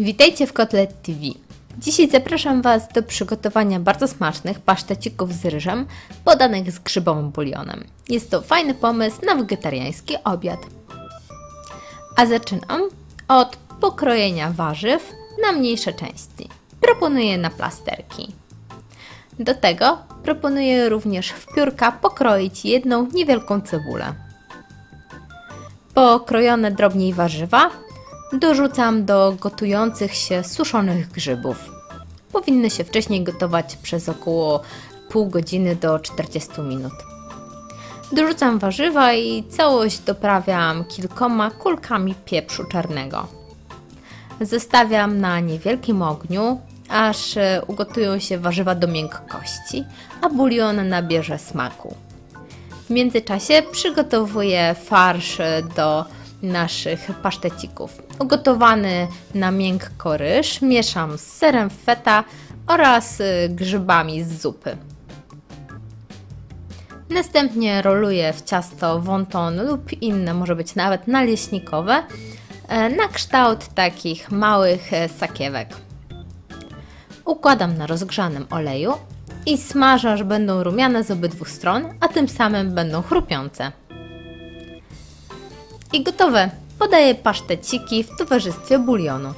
Witajcie w Kotlet TV. Dzisiaj zapraszam Was do przygotowania bardzo smacznych pasztecików z ryżem podanych z grzybowym bulionem. Jest to fajny pomysł na wegetariański obiad. A zaczynam od pokrojenia warzyw na mniejsze części. Proponuję na plasterki. Do tego proponuję również w piórka pokroić jedną niewielką cebulę. Pokrojone drobniej warzywa dorzucam do gotujących się suszonych grzybów. Powinny się wcześniej gotować przez około pół godziny do 40 minut. Dorzucam warzywa i całość doprawiam kilkoma kulkami pieprzu czarnego. Zostawiam na niewielkim ogniu, aż ugotują się warzywa do miękkości, a bulion nabierze smaku. W międzyczasie przygotowuję farsz do naszych pasztecików. Ugotowany na miękko ryż mieszam z serem feta oraz y, grzybami z zupy. Następnie roluję w ciasto wonton lub inne, może być nawet naleśnikowe, e, na kształt takich małych e, sakiewek. Układam na rozgrzanym oleju i smażę, aż będą rumiane z obydwu stron, a tym samym będą chrupiące. I gotowe! Podaję paszteciki w towarzystwie bulionu.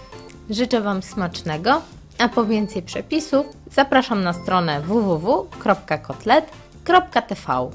Życzę Wam smacznego, a po więcej przepisów zapraszam na stronę www.kotlet.tv.